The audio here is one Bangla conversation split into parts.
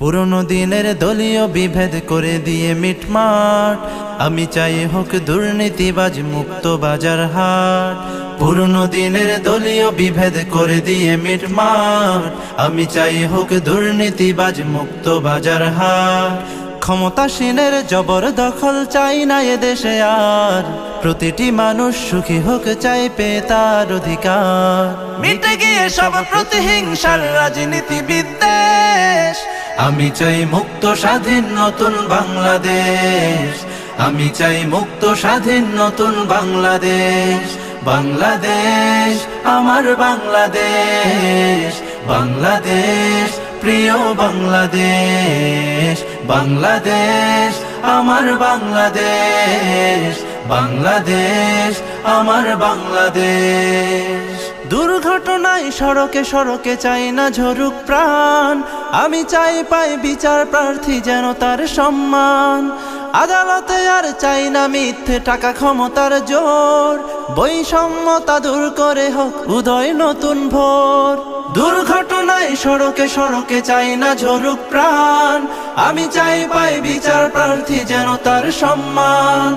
পুরনো দিনের দলীয় বিভেদ করে দিয়ে মিটমাট। আমি চাই হোক দুর্নীতিবাজ মুক্ত বাজার হাট। পুরনো দিনের দলীয় বিভেদ করে দিয়ে মিটমাট। আমি চাই হোক দুর্নীতিবাজ মুক্ত বাজার হাট। ক্ষমতাসীনের জবর দখল চাই না এদেশে আর। প্রতিটি মানুষ সুখী হোক চাই পেয়ে তার অধিকার। মিটে গিয়ে সব প্রতিহিংসার রাজনীতি বিদ্বেষ আমি চাই মুক্ত স্বাধীন নতুন বাংলাদেশ। আমি চাই মুক্ত স্বাধীন নতুন বাংলাদেশ। বাংলাদেশ, আমার বাংলাদেশ। বাংলাদেশ, প্রিয় বাংলাদেশ। বাংলাদেশ, আমার বাংলাদেশ। বাংলাদেশ, আমার বাংলাদেশ। দুর্ঘটনায় সড়কে সড়কে চাই না ঝরুক প্রাণ। আমি চাই পাই বিচার প্রার্থী যেন তার সম্মান। আদালতে আর চাই না মিথ্যে টাকা ক্ষমতার জোর। বৈষম্যতা দূর করে হোক উদয় নতুন ভোর। দুর্ঘটনায় সড়কে সড়কে চাই না ঝরুক প্রাণ। আমি চাই পাই বিচার প্রার্থী যেন তার সম্মান।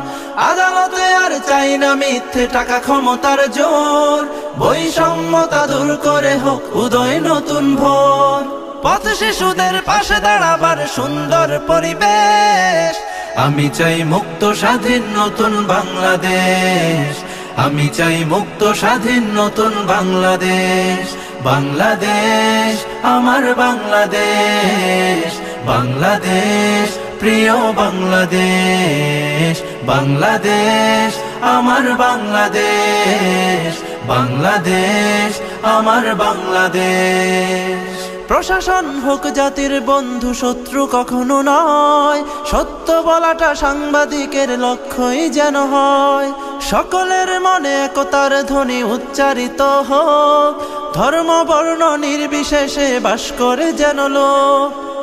আদালতে আর চাই না মিথ্যে টাকা ক্ষমতার জোর। বৈষম্যতা দূর করে হোক উদয় নতুন ভোর। পথ শিশুদের পাশে দাঁড়াবার সুন্দর পরিবেশ। আমি চাই মুক্ত স্বাধীন নতুন বাংলাদেশ। আমি চাই মুক্ত স্বাধীন নতুন বাংলাদেশ। বাংলাদেশ, আমার বাংলাদেশ। বাংলাদেশ, প্রিয় বাংলাদেশ। বাংলাদেশ, আমার বাংলাদেশ। বাংলাদেশ, আমার বাংলাদেশ। প্রশাসন হোক জাতির বন্ধু, শত্রু কখনো নয়। সত্য বলাটা সাংবাদিকের লক্ষ্যই যেন হয়। সকলের মনে একতার ধ্বনি উচ্চারিত হোক। ধর্ম বর্ণ নির্বিশেষে বাস করে যেন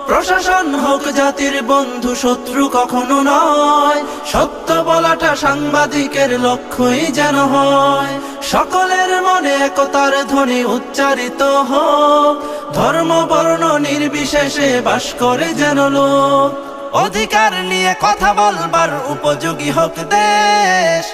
প্রশাসন হোক জাতির বন্ধু, শত্রু কখনো নয়। সত্য বলাটা সাংবাদিকের লক্ষ্যই যেন হয়। সকলের মনে একতার ধ্বনি উচ্চারিত হোক। ধর্ম বর্ণ নির্বিশেষে বাস করে যেন অধিকার নিয়ে কথা বলবার উপযোগী হোক দেশ।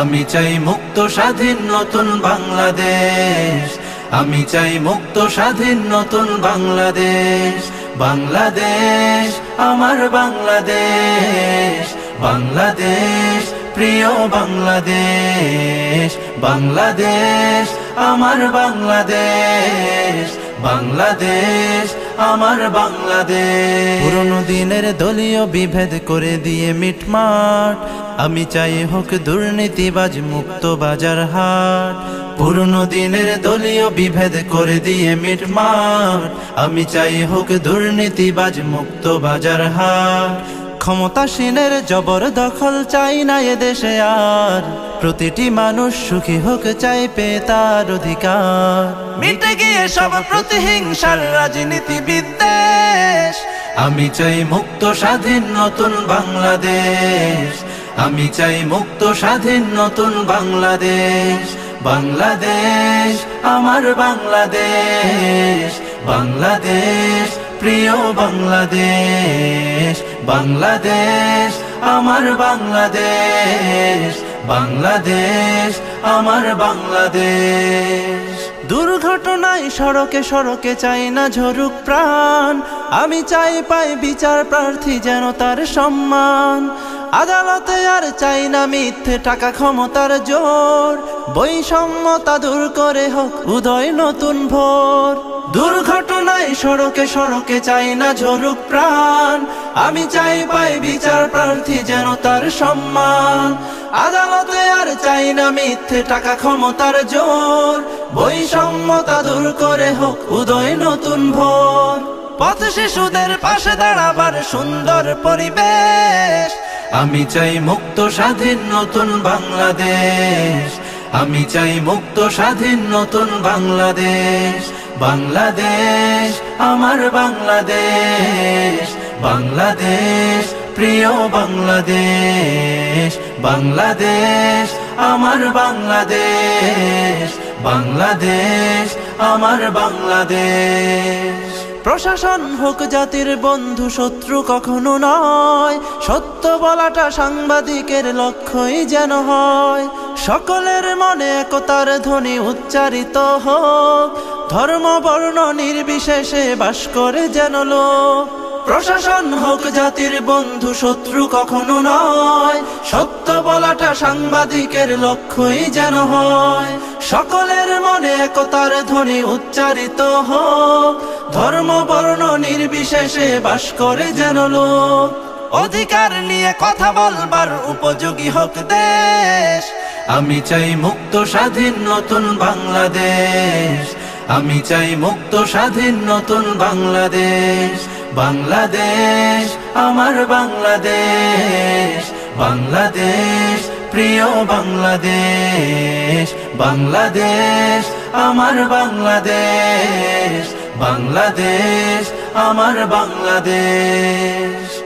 আমি চাই মুক্ত স্বাধীন নতুন বাংলাদেশ। আমি চাই মুক্ত স্বাধীন নতুন বাংলাদেশ। বাংলাদেশ, আমার বাংলাদেশ। বাংলাদেশ, প্রিয় বাংলাদেশ। বাংলাদেশ, আমার বাংলাদেশ। বাংলাদেশ, আমার বাংলাদেশ। পুরনো দিনের দলীয় বিভেদ করে দিয়ে মিটমাট। আমি চাই হোক দুর্নীতিবাজ মুক্ত বাজার হাট। পুরনো দিনের দলীয় বিভেদ করে দিয়ে মিটমাট আমি চাই হোক দুর্নীতিবাজ মুক্ত বাজার হাট। ক্ষমতাসীনের জবর দখল চাই না এদেশে আর। প্রতিটি মানুষ সুখী হোক চাই পেয়ে তার অধিকার। মিটে গিয়ে সব প্রতিহিংসার রাজনীতি বিদ্বেষ আমি চাই মুক্ত স্বাধীন নতুন বাংলাদেশ। আমি চাই মুক্ত স্বাধীন নতুন বাংলাদেশ। বাংলাদেশ, আমার বাংলাদেশ। বাংলাদেশ, প্রিয় বাংলাদেশ। বাংলাদেশ, আমার বাংলাদেশ। বাংলাদেশ, আমার বাংলাদেশ। দুর্ঘটনায় সড়কে সড়কে চাই না ঝরুক প্রাণ। আমি চাই পাই বিচার প্রার্থী যেন তার সম্মান। আদালতে আর চাই না মিথ্যে টাকা ক্ষমতার জোর। বৈষম্যতা দূর করে হোক উদয় নতুন ভোর। দুর্ঘটনায় সড়কে সড়কে চাই না ঝরুক প্রাণ। আমি চাই পাই বিচার প্রার্থী যেন তার সম্মান। আদালতে আর চাই না মিথ্যে টাকা ক্ষমতার জোর। বৈষম্যতা দূর করে হোক উদয় নতুন ভোর। পথ শিশুদের পাশে দাঁড়াবার সুন্দর পরিবেশ। আমি চাই মুক্ত স্বাধীন নতুন বাংলাদেশ। আমি চাই মুক্ত স্বাধীন নতুন বাংলাদেশ। বাংলাদেশ, আমার বাংলাদেশ। বাংলাদেশ, প্রিয় বাংলাদেশ। বাংলাদেশ, আমার বাংলাদেশ। বাংলাদেশ, আমার বাংলাদেশ। প্রশাসন হোক জাতির বন্ধু, শত্রু কখনো নয়। সত্য বলাটা সাংবাদিকের লক্ষ্যই যেন হয়। সকলের মনে একতার ধ্বনি উচ্চারিত হোক। ধর্ম, বর্ণ নির্বিশেষে বাস করে যেন লোক। প্রশাসন হোক জাতির বন্ধু, শত্রু কখনো নয়। সত্য বলাটা সাংবাদিকের লক্ষ্যই যেন হয়। সকলের মনে একতার ধ্বনি উচ্চারিত হোক। ধর্ম, বর্ণ নির্বিশেষে বাস করে যেন লোক। অধিকার নিয়ে কথা বলবার উপযোগী হোক দেশ। আমি চাই মুক্ত, স্বাধীন, নতুন বাংলাদেশ। আমি চাই মুক্ত, স্বাধীন, নতুন বাংলাদেশ। বাংলাদেশ, আমার বাংলাদেশ। বাংলাদেশ, প্রিয় বাংলাদেশ। বাংলাদেশ, আমার বাংলাদেশ। বাংলাদেশ, আমার বাংলাদেশ।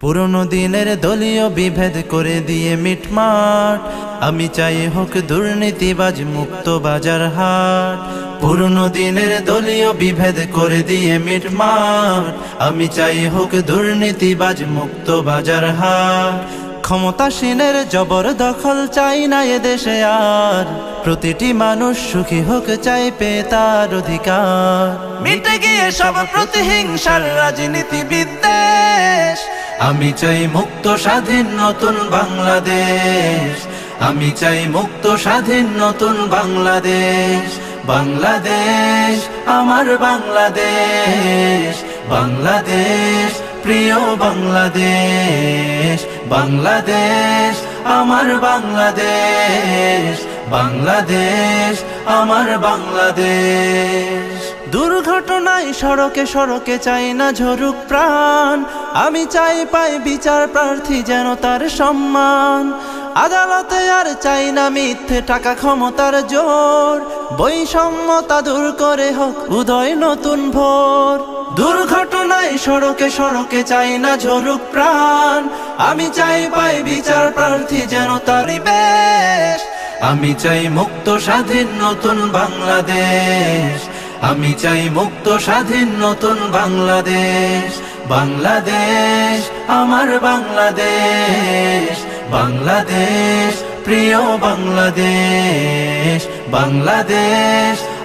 পুরনো দিনের দলীয় বিভেদ করে দিয়ে মিটমাট। আমি চাই হোক দুর্নীতিবাজ মুক্ত বাজার হাট। পুরনো দিনের দলীয় বিভেদ করে দিয়ে মিটমাট। আমি চাই হোক দুর্নীতিবাজ মুক্ত বাজার হাট। ক্ষমতাসীনের জবর দখল চাই না এদেশে আর। প্রতিটি মানুষ সুখী হোক চাই পে তার অধিকার। মিটে গিয়ে সব প্রতিহিংসার রাজনীতি বিদ্বেষ আমি চাই মুক্ত স্বাধীন নতুন বাংলাদেশ। আমি চাই মুক্ত স্বাধীন নতুন বাংলাদেশ। বাংলাদেশ, আমার বাংলাদেশ। বাংলাদেশ প্রিয় বাংলাদেশ বাংলাদেশ, আমার বাংলাদেশ বাংলাদেশ, আমার বাংলাদেশ। দুর্ঘটনায় সড়কে সড়কে চাই না ঝরুক প্রাণ, আমি চাই পাই বিচার প্রার্থী যেন তার সম্মান। আদালতে আর চাই না মিথ্যে টাকা ক্ষমতার জোর, বৈষম্যতা দূর করে হোক উদয় নতুন ভোর। দুর্ঘটনায় সড়কে সড়কে চাই না ঝরুক প্রাণ। আমি চাই পাই বিচার প্রার্থী যেন তার বেশ। আমি চাই মুক্ত স্বাধীন নতুন বাংলাদেশ। আমি চাই মুক্ত স্বাধীন নতুন বাংলাদেশ। বাংলাদেশ, আমার বাংলাদেশ। বাংলাদেশ, প্রিয় বাংলাদেশ। বাংলাদেশ